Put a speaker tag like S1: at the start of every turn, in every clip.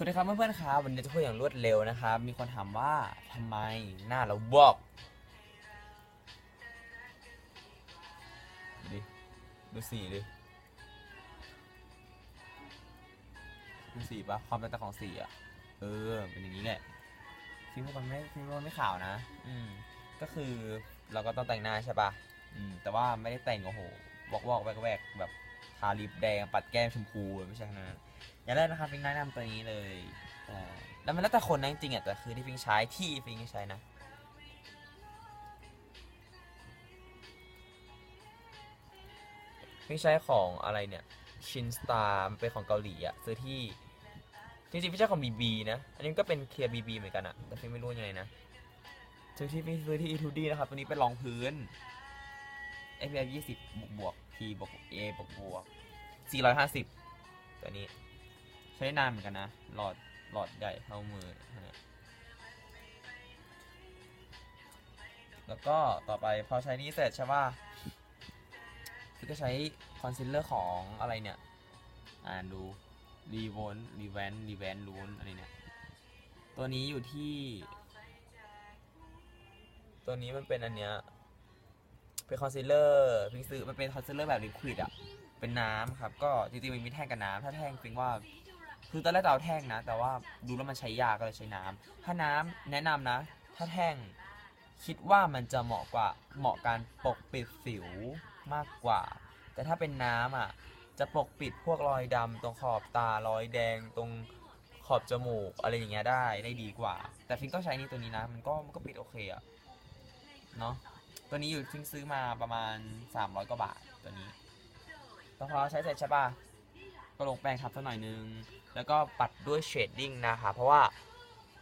S1: สวัสดีครับเพื่อนๆครับวันนี้จะพูดอย่างรวดเร็วนะครับ มีคนถามว่าทำไมหน้าเราบอกดูดิดูสีดิดูสีปะความเป็นตาของสีอะเออเป็นอย่างนี้แหละฟิล์มมันไม่ฟิล์มมันไม่ขาวนะ อืมก็คือเราก็ต้องแต่งหน้าใช่ปะอืมแต่ว่าไม่ได้แต่งโอ้โหวอกวอกแวกแวกแบบทาลิปแดงปัดแก้มชมพูไม่ใช่นาดนั้น อย่างแรกนะครับฟิงแนะนำตัวนี้เลยเอ่อแล้วมันแล้วแต่คนนะจริงๆอะแต่คือที่ฟิงใช้ที่ฟิงใช้นะฟิงใช้ของอะไรเนี่ยชินสตาร์มันเป็นของเกาหลีอะซื้อที่จริงๆฟิงใช้ของ BB นะอันนี้ก็เป็นเคลียร์ BB เหมือนกันอะแต่ฟิงไม่รู้ยังไงนะซื้อที่ฟิงซื้อที่ E2D นะครับตัวนี้เป็นรองพื้น SPF 20บวกบวก P บวก A บวกบวก450 ตัวนี้ ใช้ได้นานเหมือนกันนะ หลอดหลอดใหญ่เท่ามือแล้วก็ต่อไปพอใช้นี้เสร็จใช่ป่ะคือก็ใช้คอนซีลเลอร์ของอะไรเนี่ย อ่านดูรีวอนรีแวนรีแวนลูนอะไรเนี่ย ตัวนี้อยู่ที่ ตัวนี้มันเป็นอันเนี้ยเป็นคอนซีลเลอร์พิงซื้อมันเป็นคอนซีลเลอร์แบบลิควิดอะเป็นน้ำครับ ก็จริงๆมันมีแท่งกับน้ำถ้าแท่งฟิงว่า คือตอนแรกเอาแท่งนะ แต่ว่าดูแล้วมันใช้ยากก็เลยใช้น้ำถ้าน้ำแนะนำนะ ถ้าแท่งคิดว่ามันจะเหมาะกว่าเหมาะการปกปิดสิวมากกว่า แต่ถ้าเป็นน้ำอะจะปกปิดพวกรอยดำตรงขอบตารอยแดงตรงขอบจมูกอะไรอย่างเงี้ยได้ได้ดีกว่า แต่ฟิงก็ใช้นี่ตัวนี้นะ มันก็มันก็ปิดโอเคอะเนาะตัวนี้อยู่ฟิงซื้อมาประมาณ300กว่าบาทตัวนี้ตอนพอใช้เสร็จใช่ปะ ก็ลงแป้งทับสักหน่อยนึง แล้วก็ปัดด้วยเชดดิ้งนะคะ เพราะว่า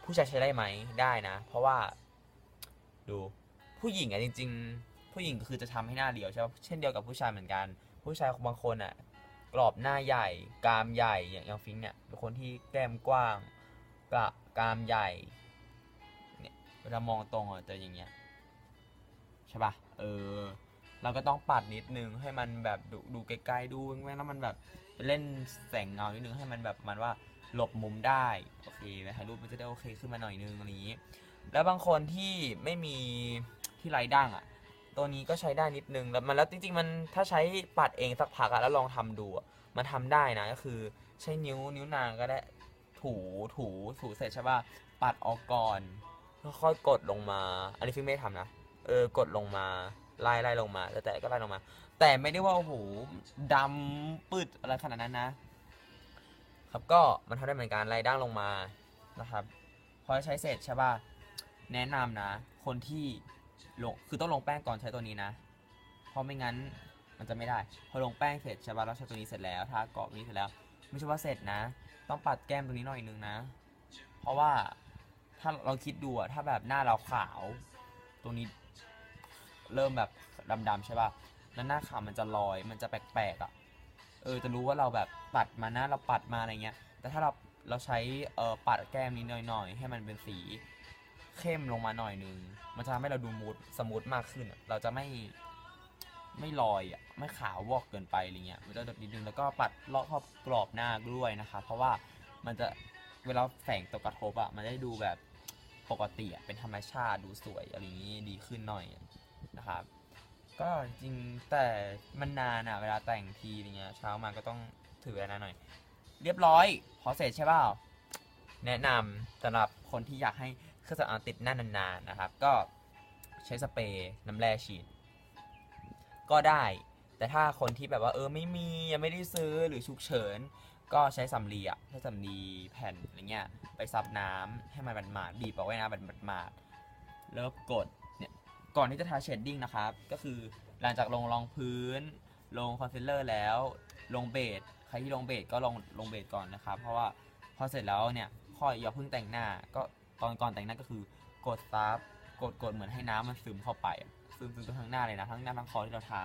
S1: ผู้ชายใช้ได้ไหมได้นะ เพราะว่า ดูผู้หญิงอะจริง ๆ ผู้หญิงคือจะทำให้หน้าเรียวใช่ปะเช่นเดียวกับผู้ชายเหมือนกัน ผู้ชายบางคนอะกรอบหน้าใหญ่ กรามใหญ่อย่างอย่างฟิงเนี่ยเป็นคนที่แก้มกว้างกระกรามใหญ่เนี่ยเวลามองตรงอะจะอย่างเงี้ยใช่ปะเออ เราก็ต้องปัดนิดนึงให้มันแบบดูดูไกลๆดูแม่แล้วมันแบบเล่นแสงเงานิดนึงให้มันแบบมันว่าหลบมุมได้โอเคถ่ายรูปมันจะได้โอเคขึ้นมาหน่อยนึงอะไรอย่างนี้ แล้วบางคนที่ไม่มีที่ไรดั้งอะ ตัวนี้ก็ใช้ได้นิดนึงแล้วมันแล้วจริงๆมันถ้าใช้ปัดเองสักพักอะแล้วลองทำดูอะมันทำได้นะก็คือใช้นิ้วนิ้วนางก็ได้ถูถูถูเสร็จใช่ป่ะปัดออกก่อนค่อยๆกดลงมา อันนี้ฟิล์มไม่ทำนะเออกดลงมา ไล่ไล่ลงมา แต่แต่ก็ไล่ลงมา แต่ไม่ได้ว่าโอ้โหดำปืดอะไรขนาดนั้นนะ ครับก็มันทำได้เหมือนกันไล่ด่างลงมานะครับ พอใช้เสร็จใช่ป่ะแนะนำนะ คนที่ลงคือต้องลงแป้งก่อนใช้ตัวนี้นะ เพราะไม่งั้นมันจะไม่ได้ พอลงแป้งเสร็จใช่ป่ะแล้วใช้ตัวนี้เสร็จแล้วทาเกาะนี้เสร็จแล้ว ไม่ใช่ว่าเสร็จนะ ต้องปัดแก้มตรงนี้หน่อยนึงนะ เพราะว่าถ้าเราคิดดูอะถ้าแบบหน้าเราขาว ตรงนี้ เริ่มแบบดำๆใช่ป่ะแล้วหน้าขาวมันจะลอยมันจะแปลกๆอะเออจะรู้ว่าเราแบบปัดมาหนะเราปัดมาอะไรเงี้ย แต่ถ้าเราเราใช้เออปัดแก้มนี้หน่อยๆให้มันเป็นสีเข้มลงมาหน่อยนึง มันจะทำให้เราดูมูดสมูทมากขึ้น เราจะไม่ไม่ลอยอะไม่ขาววอกเกินไปอะไรเงี้ยมันจะดนิดนึงแล้วก็ปัดรอบขอบกรอบหน้าด้วยนะคะ เพราะว่ามันจะเวลาแสงตกกระทบอะมันจะได้ดูแบบปกติอะเป็นธรรมชาติดูสวยอะไรอย่างงี้ดีขึ้นหน่อย นะครับ ก็จริงแต่มันนานอะเวลาแต่งทีอะไรเงี้ยเช้ามาก็ต้องถือเวลานานหน่อย เรียบร้อยพอเสร็จใช่เปล่าแนะนำสำหรับคนที่อยากให้เครื่องสำอางติดหน้านานๆนะครับ ก็ใช้สเปรย์น้ำแร่ฉีด ก็ได้ แต่ถ้าคนที่แบบว่าเออไม่มียังไม่ได้ซื้อหรือฉุกเฉิน ก็ใช้สำลีอะใช้สำลีแผ่นอะไรเงี้ยไปซับน้ำให้มันหมาดๆบีบเอาไว้นะมันหมาดๆแล้วกด ก่อนที่จะทาเชดดิ้งนะครับ ก็คือหลังจากลงรองพื้น ลงคอนซีลเลอร์แล้ว ลงเบสใครที่ลงเบสก็ลงลงเบสก่อนนะครับ เพราะว่าพอเสร็จแล้วเนี่ยค่อยอย่าเพิ่งแต่งหน้า ก็ตอนก่อนแต่งหน้าก็คือกดซับกดกดเหมือนให้น้ำมันซึมเข้าไปซึมซึมทั้งหน้าเลยนะทั้งหน้าทั้งคอที่เราทา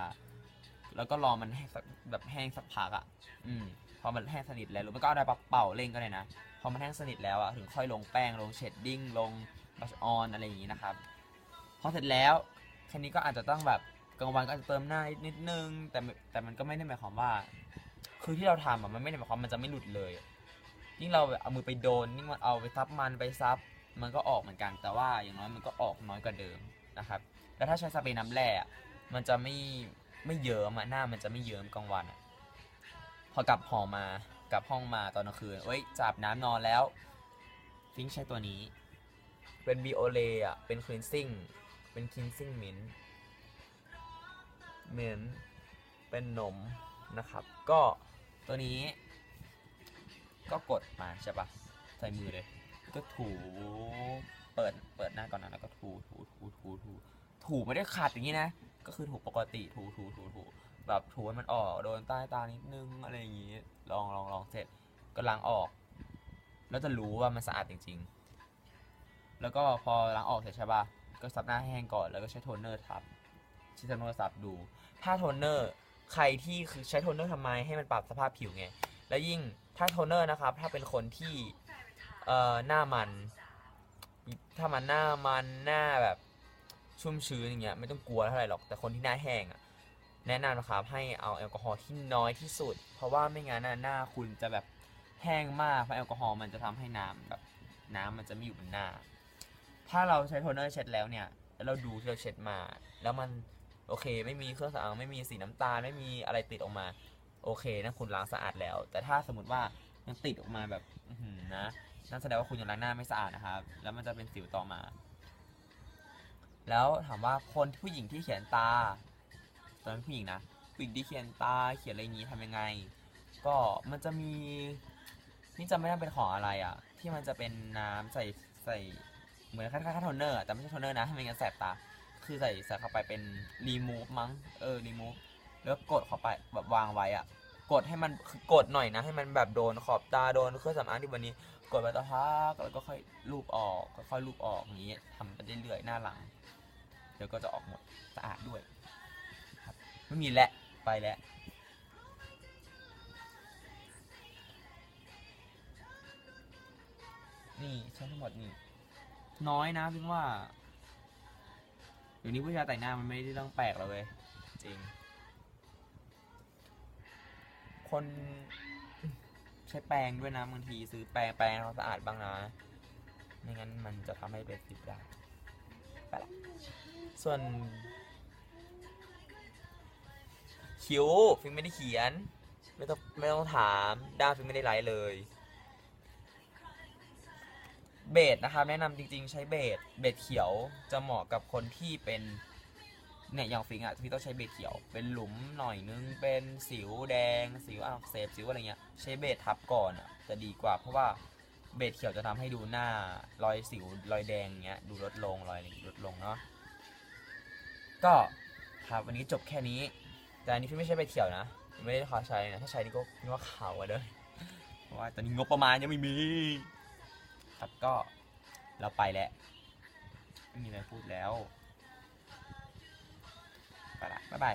S1: แล้วก็รอมันแห้งสักแบบแห้งสักพักอะ อืมพอมันแห้งสนิทแล้วหรือไม่ก็เอาได้ปเป่าเล่งก็ได้นะพอมันแห้งสนิทแล้วอะถึงค่อยลงแป้งลงเชดดิ้งลงบัชออนอะไรอย่างงี้นะครับ พอเสร็จแล้วแค่นี้ก็อาจจะต้องแบบกลางวันก็อาจจะเติมหน้านิดนึง แต่แต่มันก็ไม่ได้หมายความว่า คือที่เราทำอะมันไม่ได้หมายความมันจะไม่หลุดเลยยิ่งเราเอามือไปโดนยิ่งมันเอาไปซับมันไปซับ มันก็ออกเหมือนกัน แต่ว่าอย่างน้อยมันก็ออกน้อยกว่าเดิมนะครับแล้วถ้าใช้สเปรย์น้ำแร่มันจะไม่ไม่เยิ้มอะหน้ามันจะไม่เยิ้มกลางวันอะพอกลับหอมากลับห้องมาตอนกลางคืนเอ้ยจับน้ำนอนแล้ว ฟิงใช้ตัวนี้ เป็นบีโอเลอะเป็นคลีนซิ่ง เป็นคลีนซิ่งมิ้นเหมือนเป็นนมนะครับ ก็ตัวนี้ ก็กดมาใช่ปะใส่มือเลย ก็ถูเปิดเปิดหน้าก่อนนะแล้วก็ถูถูถูถูถูถูไม่ได้ขัดอย่างนี้นะ ก็คือถูปกติถูถูถูถูแบบถูให้มันออกโดนใต้ตานิดนึงอะไรอย่างนี้ ลองลองลองเสร็จก็ล้างออก แล้วจะรู้ว่ามันสะอาดจริง ๆ แล้วก็พอล้างออกเสร็จใช่ปะ ก็ซับหน้าให้แห้งก่อนแล้วก็ใช้โทนเนอร์ทับใช้โทนเนอร์ซับดู ถ้าโทนเนอร์ใครที่คือใช้โทนเนอร์ทำไมให้มันปรับสภาพผิวไง แล้วยิ่งถ้าโทนเนอร์นะครับ ถ้าเป็นคนที่เอ่อหน้ามัน ถ้ามันหน้ามันหน้าแบบชุ่มชื้นอย่างเงี้ยไม่ต้องกลัวเท่าไหร่หรอกแต่คนที่หน้าแห้งอะแนะนำนะครับให้เอาแอลกอฮอล์ที่น้อยที่สุด เพราะว่าไม่งั้นหน้าคุณจะแบบแห้งมากเพราะแอลกอฮอล์มันจะทำให้น้ำแบบน้ำมันจะไม่อยู่บนหน้า ถ้าเราใช้โทนเนอร์เช็ดแล้วเนี่ยเราดูที่เราเช็ดมา แล้วมันโอเค ไม่มีเครื่องสำอางไม่มีสีน้ำตาลไม่มีอะไรติดออกมา โอเคนะคุณล้างสะอาดแล้ว แต่ถ้าสมมติว่ายังติดออกมาแบบอนะนั่นแสดงว่าคุณยังล้างหน้าไม่สะอาดนะครับ แล้วมันจะเป็นสิวต่อมา แล้วถามว่าคนผู้หญิงที่เขียนตาตอนผู้หญิงนะผู้หญิงที่เขียนตาเขียนอะไรอย่างนี้ทำยังไง ก็มันจะมีนี่จำไม่ได้เป็นของอะไรอะ ที่มันจะเป็นน้ำใส่ใส่ เหมือนคล้ายๆโทนเนอร์แต่ไม่ใช่โทนเนอร์นะไม่งั้นแสบตา คือใส่ใส่เข้าไปเป็นรีมูฟมั้งเออรีมูฟแล้วกดเข้าไปแบบวางไว้อะกดให้มันคือกดหน่อยนะ ให้มันแบบโดนขอบตาโดนเครื่องสำอางที่วันนี้ กดไปต่อพักแล้วก็ค่อยลูบออกค่อยลูบออกอย่างนี้ทำไปเรื่อยๆหน้าหลังเดี๋ยวก็จะออกหมดสะอาดด้วยครับไม่มีและไปแล้วนี่ใช้ทั้งหมดนี่ น้อยนะพี่ว่าเดี๋ยวนี้ผู้ชายแต่งหน้ามันไม่ได้เรื่องแปลกแล้วเว้ยจริง คนใช้แปรงด้วยนะบางทีซื้อแปรงแปรงเขาสะอาดบ้างนะไม่งั้นมันจะทำให้เป็นสิบได้ไปละส่วน คิ้วฟิล์มไม่ได้เขียน ไม่ต้องไม่ต้องถามด้าฟิล์มไม่ได้ไลฟ์เลย เบสนะครับแนะนำจริง ๆ ใช้เบสเบสเขียวจะเหมาะกับคนที่เป็นเนี่ยอย่างฟิงอะพี่ต้องใช้เบสเขียว เป็นหลุมหน่อยนึงเป็นสิวแดง สิวอักเสบสิวอะไรเงี้ยใช้เบสทับก่อนอะจะดีกว่าเพราะว่าเบสเขียวจะทำให้ดูหน้ารอยสิวรอยแดงเงี้ยดูลดลงรอยอะไรลดลงเนาะก็ครับวันนี้จบแค่นี้ แต่อันนี้พี่ไม่ใช่เบสเขียวนะไม่ได้ขอใช้นะถ้าใช้นี่ก็พี่ว่าขาวอะเด้อเพราะว่าตอนนี้งบประมาณยังไม่มี ครับ ก็เราไปแล้วไม่มีอะไรพูดแล้วไปละบ๊ายบาย